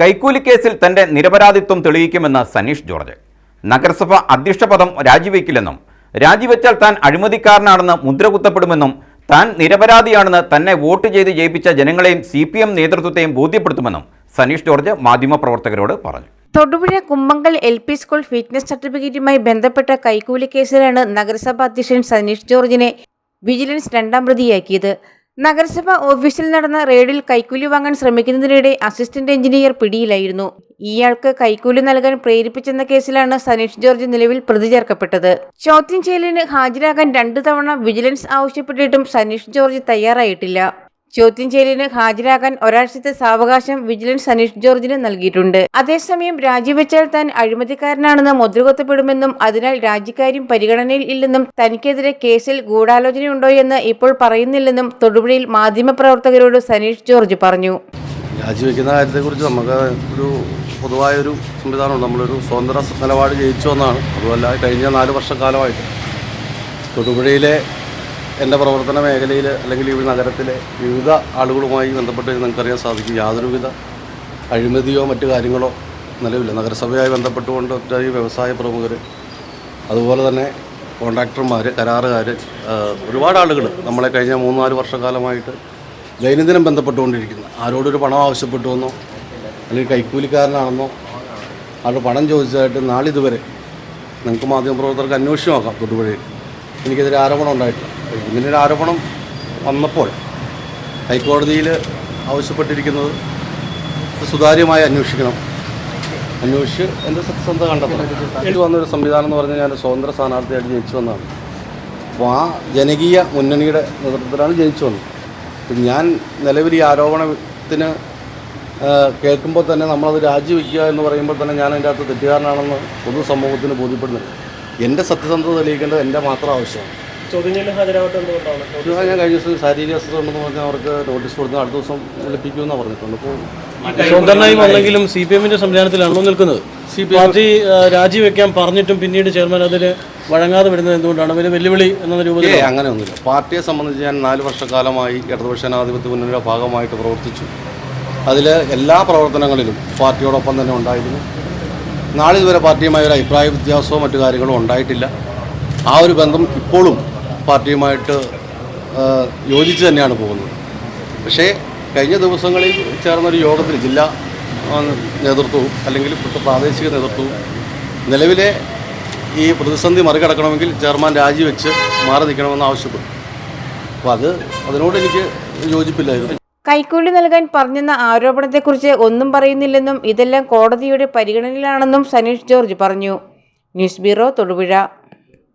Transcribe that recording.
കൈക്കൂലി കേസിൽ തന്റെ നിരപരാധിത്വം തെളിയിക്കുമെന്ന് സനീഷ് ജോർജ്. നഗരസഭ അധ്യക്ഷ പദം രാജിവെക്കില്ലെന്നും രാജിവെച്ചാൽ താൻ അഴിമതിക്കാരനാണെന്ന് മുദ്രകുത്തപ്പെടുമെന്നും താൻ നിരപരാധിയാണെന്ന് തന്നെ വോട്ട് ചെയ്ത് ജയിപ്പിച്ച ജനങ്ങളെയും സി പി എം നേതൃത്വത്തെയും ബോധ്യപ്പെടുത്തുമെന്നും സനീഷ് ജോർജ് മാധ്യമപ്രവർത്തകരോട് പറഞ്ഞു. Thodupuzha Kumbankal L P school fitness സർട്ടിഫിക്കറ്റുമായി ബന്ധപ്പെട്ട കൈക്കൂലി കേസിലാണ് നഗരസഭാ അധ്യക്ഷൻ സനീഷ് ജോർജിനെ വിജിലൻസ് രണ്ടാം പ്രതിയാക്കിയത്. നഗരസഭ ഓഫീസിൽ നടന്ന റെയ്ഡിൽ കൈക്കൂലി വാങ്ങാൻ ശ്രമിക്കുന്നതിനിടെ അസിസ്റ്റന്റ് എഞ്ചിനീയർ പിടിയിലായിരുന്നു. ഇയാൾക്ക് കൈക്കൂലി നൽകാൻ പ്രേരിപ്പിച്ചെന്ന കേസിലാണ് സനീഷ് ജോർജ് നിലവിൽ പ്രതി ചേർക്കപ്പെട്ടത്. ചോദ്യം ചെയ്യലിന് ഹാജരാകാൻ രണ്ടു തവണ വിജിലൻസ് ആവശ്യപ്പെട്ടിട്ടും സനീഷ് ജോർജ് തയ്യാറായിട്ടില്ല. ചോദ്യം ചെയ്യലിന് ഹാജരാകാൻ ഒരാഴ്ചത്തെ സാവകാശം വിജിലൻസ് അനീഷ് ജോർജിന് നൽകിയിട്ടുണ്ട്. അതേസമയം രാജിവെച്ചാൽ താൻ അഴിമതിക്കാരനാണെന്ന് മുദ്രകുത്തപ്പെടുമെന്നും അതിനാൽ രാജിക്കാര്യം പരിഗണനയിൽ ഇല്ലെന്നും തനിക്കെതിരെ കേസിൽ ഗൂഢാലോചനയുണ്ടോയെന്ന് ഇപ്പോൾ പറയുന്നില്ലെന്നും തൊടുപുഴയിൽ മാധ്യമപ്രവർത്തകരോട് സനീഷ് ജോർജ് പറഞ്ഞു. രാജിവെക്കുന്ന കാര്യത്തെക്കുറിച്ച് നമുക്ക് ഒരു പൊതുവായൊരു സംവിധാനമുണ്ട്. നമ്മളൊരു സ്വതന്ത്ര നിലപാട് ജയിച്ചു എന്നാണ്. അതുമല്ല കഴിഞ്ഞ നാല് വർഷക്കാലമായിട്ട് തൊടുപുഴയിലെ എന്റെ പ്രവർത്തന മേഖലയിൽ അല്ലെങ്കിൽ ഈ നഗരത്തിലെ വിവിധ ആളുകളുമായി ബന്ധപ്പെട്ട് നിങ്ങൾക്കറിയാൻ സാധിക്കും. യാതൊരുവിധ അഴിമതിയോ മറ്റു കാര്യങ്ങളോ നിലവില്ല. നഗരസഭയുമായി ബന്ധപ്പെട്ടുകൊണ്ട് ഒറ്റ വ്യവസായ പ്രമുഖർ അതുപോലെ തന്നെ കോൺട്രാക്ടർമാർ കരാറുകാർ ഒരുപാട് ആളുകൾ നമ്മളെ കഴിഞ്ഞ മൂന്നാൽ വർഷക്കാലമായിട്ട് ദൈനംദിനം ബന്ധപ്പെട്ടുകൊണ്ടിരിക്കുന്നു. ആരോടൊരു പണം ആവശ്യപ്പെട്ടുവെന്നോ അല്ലെങ്കിൽ കൈക്കൂലിക്കാരനാണെന്നോ ആളുടെ പണം ചോദിച്ചതായിട്ട് നാളിതുവരെ നിങ്ങൾക്ക് മാധ്യമപ്രവർത്തകർക്ക് അന്വേഷിച്ച് നോക്കാം തൊടുപുഴയിൽ. എനിക്കെതിരെ ആരോപണം ഉണ്ടായിട്ടില്ല. ഇങ്ങനെ ആരോപണം വന്നപ്പോൾ ഹൈക്കോടതിയിൽ ആവശ്യപ്പെട്ടിരിക്കുന്നത് സുതാര്യമായി അന്വേഷിക്കണം. അന്വേഷിച്ച് എന്റെ സത്യസന്ധത കണ്ടെത്തണം. എനിക്ക് വന്നൊരു സംവിധാനം എന്ന് പറഞ്ഞാൽ ഞാൻ സ്വതന്ത്ര സ്ഥാനാർത്ഥിയായിട്ട് ജയിച്ചു വന്നതാണ്. അപ്പോൾ ആ ജനകീയ മുന്നണിയുടെ നേതൃത്വത്തിലാണ് ജയിച്ചു വന്നത്. അപ്പം ഞാൻ നിലവിൽ ഈ ആരോപണത്തിന് കേൾക്കുമ്പോൾ തന്നെ നമ്മളത് രാജിവെക്കുക എന്ന് പറയുമ്പോൾ തന്നെ ഞാൻ അതിന്റെ അകത്ത് തെറ്റുകാരനാണെന്ന് പൊതുസമൂഹത്തിന് ബോധ്യപ്പെടുന്നുണ്ട്. എന്റെ സത്യസന്ധത തെളിയിക്കേണ്ടത് എന്റെ മാത്രം ആവശ്യമാണ്. ഞാൻ കഴിഞ്ഞ ദിവസം ശാരീരിക അസ്വസ്ഥ ഉണ്ടെന്ന് പറഞ്ഞാൽ അവർക്ക് നോട്ടീസ് കൊടുത്ത് അടുത്ത ദിവസം വിളിപ്പിക്കുമെന്നാണ് പറഞ്ഞിട്ടുണ്ട്. അപ്പോൾ സ്വതന്ത്രനായി വന്നെങ്കിലും സി പി എമ്മിന്റെ സംവിധാനത്തിലാണോ നിൽക്കുന്നത്. സി പി പാർട്ടി രാജിവെക്കാൻ പറഞ്ഞിട്ടും പിന്നീട് ചെയർമാൻ അതിൽ വഴങ്ങാതെ വരുന്നത് എന്തുകൊണ്ടാണ്? വലിയ വെല്ലുവിളി എന്ന രൂപത്തിൽ അങ്ങനെ അങ്ങനെയൊന്നുമില്ല. പാർട്ടിയെ സംബന്ധിച്ച് ഞാൻ നാല് വർഷക്കാലമായി ഇടതുപക്ഷ ജനാധിപത്യ മുന്നണിയുടെ ഭാഗമായിട്ട് പ്രവർത്തിച്ചു. അതിൽ എല്ലാ പ്രവർത്തനങ്ങളിലും പാർട്ടിയോടൊപ്പം തന്നെ ഉണ്ടായിരുന്നു. നാളിതുവരെ പാർട്ടിയുമായി ഒരു അഭിപ്രായ വ്യത്യാസമോ മറ്റു കാര്യങ്ങളോ ഉണ്ടായിട്ടില്ല. ആ ഒരു ബന്ധം ഇപ്പോഴും പാർട്ടിയുമായിട്ട് യോജിച്ച് തന്നെയാണ് പോകുന്നത്. പക്ഷേ കഴിഞ്ഞ ദിവസങ്ങളിൽ ചേർന്നൊരു യോഗത്തിൽ ജില്ലാ നേതൃത്വവും അല്ലെങ്കിൽ പ്രാദേശിക നേതൃത്വവും നിലവിലെ ഈ പ്രതിസന്ധി മറികടക്കണമെങ്കിൽ ചെയർമാൻ രാജിവെച്ച് മാറി നിൽക്കണമെന്ന് ആവശ്യപ്പെട്ടു. അപ്പോൾ അത് അതിനോട് എനിക്ക് യോജിപ്പില്ലായിരുന്നു. കൈക്കൂലി നൽകാൻ പറഞ്ഞെന്ന ആരോപണത്തെക്കുറിച്ച് ഒന്നും പറയുന്നില്ലെന്നും ഇതെല്ലാം കോടതിയുടെ പരിഗണനയിലാണെന്നും സനീഷ് ജോർജ് പറഞ്ഞു. News bureau Thodupuzha.